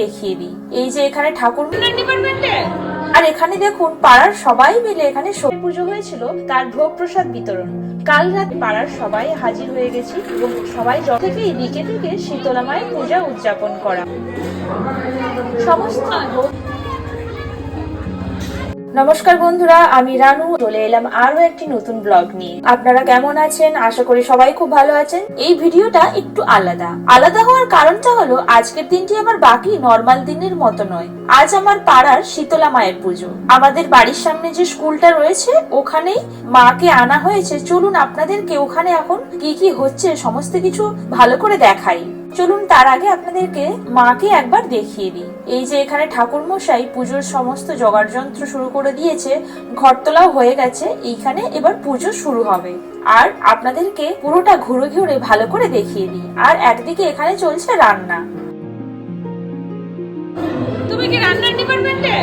দেখিয়ে দিই। এই যে এখানে ঠাকুর ডিপার্টমেন্টে আর এখানে দেখুন পাড়ার সবাই মিলে এখানে সব পুজো হয়েছিল তার ভোগ প্রসাদ বিতরণ। কাল রাত পাড়ার সবাই হাজির হয়ে গেছি এবং সবাই জল থেকে দিকে থেকে শীতলা মায়ের পূজা উদযাপন করা। সমস্ত নমস্কার বন্ধুরা, আমি রানু। চলে এলাম আরও একটি নতুন ব্লগ নিয়ে। আপনারা কেমন আছেন? আশা করি সবাই খুব ভালো আছেন। এই ভিডিওটা একটু আলাদা। আলাদা হওয়ার কারণটা হলো, আজকের দিনটি আমার বাকি নর্মাল দিনের মতো নয়। আজ আমার পাড়ার শীতলা মায়ের পুজো। আমাদের বাড়ির সামনে যে স্কুলটা রয়েছে, ওখানেই মাকে আনা হয়েছে। চলুন আপনাদেরকে ওখানে এখন কি কি হচ্ছে, সমস্ত কিছু ভালো করে দেখাই। চলুন তার আগে আপনাদেরকে মাকে একবার দেখিয়ে দিই। এই যে এখানে ঠাকুর মশাই পুজোর সমস্ত জোগাড় যন্ত্র শুরু করে দিয়েছে ঘরতলাও হয়ে গেছে এইখানে এবার পুজো শুরু হবে। আর আপনাদেরকে পুরোটা ঘুরে ঘুরে ভালো করে দেখিয়ে দিই। আর একদিকে এখানে চলছে রান্না। তুমি কি রান্নার ডিপার্টমেন্টে?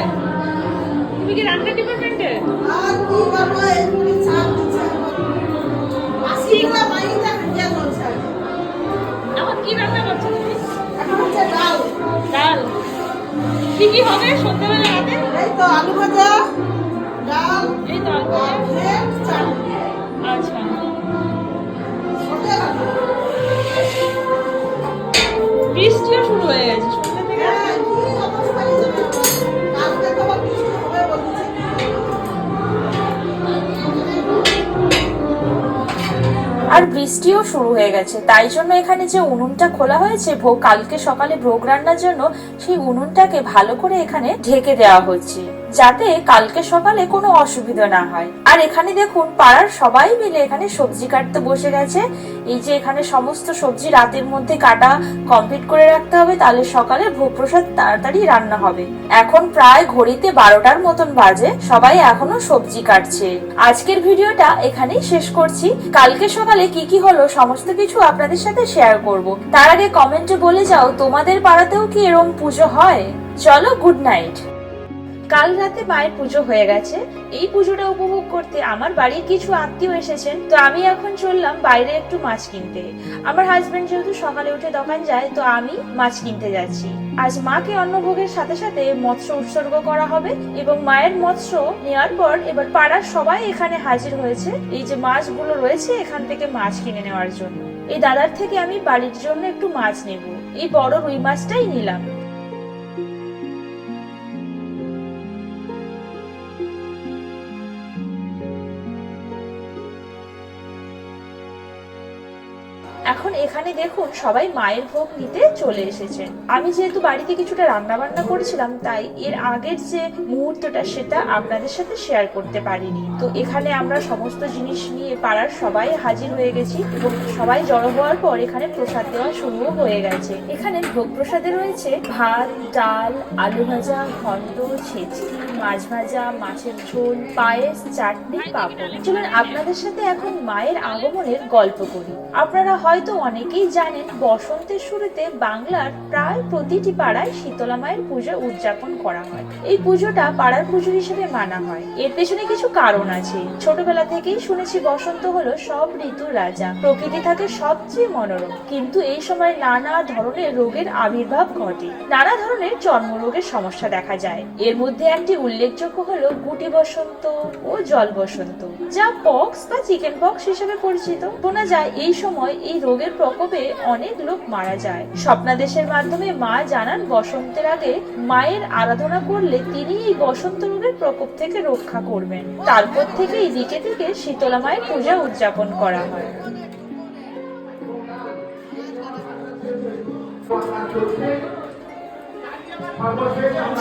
তুমি কি রান্নার ডিপার্টমেন্টে? আর কি বাবা এগুলি ছাড় দিচ্ছে। আসিগুলা মাইটা কি কি হবে সন্ধ্যাবেলা রাতে? এই তো আলু ভাজা ডাল এই চাটনি। আচ্ছা। বৃষ্টিও শুরু হয়ে গেছে বৃষ্টিও শুরু হয়ে গেছে। তাই জন্য এখানে যে উনুনটা খোলা হয়েছে ভোগ কালকে সকালে ভোগ রান্নার জন্য সেই উনুনটাকে ভালো করে এখানে ঢেকে দেওয়া হচ্ছে। যাতে কালকে সকালে কোনো অসুবিধা না হয়। আর এখানে দেখুন, পাড়ার সবাই মিলে এখানে সবজি কাটতে বসে গেছে। এই যে এখানে সমস্ত সবজি রাতের মধ্যে কাটা কমপ্লিট করে রাখতে হবে, তাহলে সকালে ভোগ প্রসাদ তাড়াতাড়ি রান্না হবে। এখন প্রায় ঘড়িতে বারোটার মতন বাজে, সবাই এখনও সবজি কাটছে। আজকের ভিডিওটা এখানেই শেষ করছি। কালকে সকালে কি কি হলো সমস্ত কিছু আপনাদের সাথে শেয়ার করব। তার আগে কমেন্টে বলে যাও, তোমাদের পাড়াতেও কি এরম পুজো হয়? চলো গুড নাইট কাল রাতে মায়ের পুজো হয়ে গেছে। এই পুজোটা উপভোগ করতে আমার বাড়ির কিছু আত্মীয় এসেছেন। তো আমি এখন চললাম বাইরে একটু মাছ কিনতে। আমার হাজবেন্ড যেহেতু সকালে উঠে দোকান যায়, তো আমি মাছ কিনতে যাচ্ছি। আজ মাকে অন্নভোগের সাথে সাথে মৎস্য উৎসর্গ করা হবে এবং মায়ের মৎস্য নেওয়ার পর এবার পাড়ার সবাই এখানে হাজির হয়েছে। এই যে মাছগুলো রয়েছে, এখান থেকে মাছ কিনে নেওয়ার জন্য। এই দাদার থেকে আমি বাড়ির জন্য একটু মাছ নেব। এই বড় রুই মাছটাই নিলাম। এখন এখানে দেখুন সবাই মায়ের ভোগ নিতে চলে এসেছেন আমি যেহেতু বাড়িতে কিছুটা রান্না বান্না করেছিলাম, তাই এর আগের যে মুহূর্তটা সেটা আপনাদের সাথে শেয়ার করতে পারিনি। তো এখানে আমরা সমস্ত জিনিস নিয়ে পাড়ার সবাই হাজির হয়ে গেছি এবং সবাই জড়ো হওয়ার পর এখানে প্রসাদ দেওয়া শুরু হয়ে গেছে। এখানে ভোগ প্রসাদে রয়েছে ভাত, ডাল, আলু ভাজা, ঘন্ট, ছেচকি মাছ ভাজা, মাছের ঝোল, পায়েস, চাটনি, পাপড়। চলুন আপনাদের সাথে এখন মায়ের আগমনের গল্প করি। আপনারা হয়তো অনেকেই জানেন, বসন্তের শুরুতে বাংলার প্রায় প্রতিটি পাড়ায় শীতলা মায়ের পুজো উদযাপন করা হয়। এই পুজোটা পাড়ার পুজো হিসেবে মানা হয়। এর পেছনে কিছু কারণ আছে। ছোটবেলা থেকেই শুনেছি বসন্ত হলো সব ঋতুর রাজা। প্রকৃতি থাকে সবচেয়ে মনোরম। কিন্তু এই সময় নানা ধরনের রোগের আবির্ভাব ঘটে। নানা ধরনের চর্মরোগের সমস্যা দেখা যায়। এর মধ্যে একটি উল্লেখযোগ্য হলো গুটি বসন্ত ও জল বসন্ত, যা পক্স বা চিকেন পক্স হিসেবে পরিচিত। শোনা যায়, এই সময় এই রোগের প্রকোপে অনেক লোক মারা যায়। স্বপ্নাদেশের মাধ্যমে মা জানান, বসন্তের আগে মায়ের আরাধনা করলে তিনি এই বসন্ত রোগের প্রকোপ থেকে রক্ষা করবেন। তারপর থেকে এই দিকে থেকে শীতলা মায়ের পূজা উদযাপন করা হয়।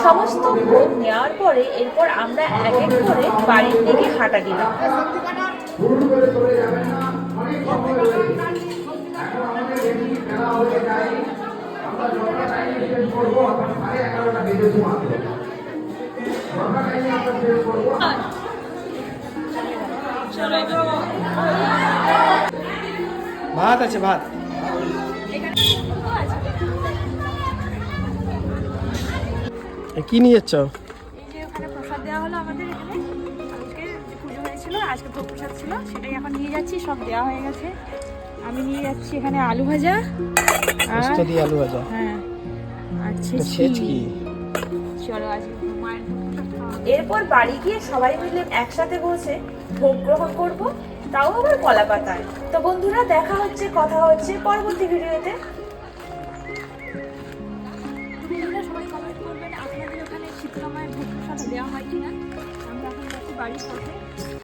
সমস্ত ভোগ নেওয়ার পরে এরপর আমরা এক এক করে বাড়ির দিকে হাঁটা দিলাম। ভাত আছে, ভাত। কি নিয়ে যাচ্ছ এই যে ওখানে প্রসাদ দেওয়া হলো আমাদের এখানে। আজকে পুজো হয়েছিল আজকে ভোগ প্রসাদ ছিল সেটাই এখন নিয়ে যাচ্ছি সব দেওয়া হয়ে গেছে। আমি নিয়ে যাচ্ছি এখানে আলু ভাজা আর দিয়ে আলু ভাজা। হ্যাঁ আর চলো আজকে। এরপর বাড়ি গিয়ে সবাই মিলে একসাথে বসে ভোগ গ্রহণ করব তাও আবার কলা পাতায় তো বন্ধুরা দেখা হচ্ছে কথা হচ্ছে পরবর্তী ভিডিওতে। দেওয়া হয় কিনা আমরা এখন যাচ্ছি বাড়ির পথে।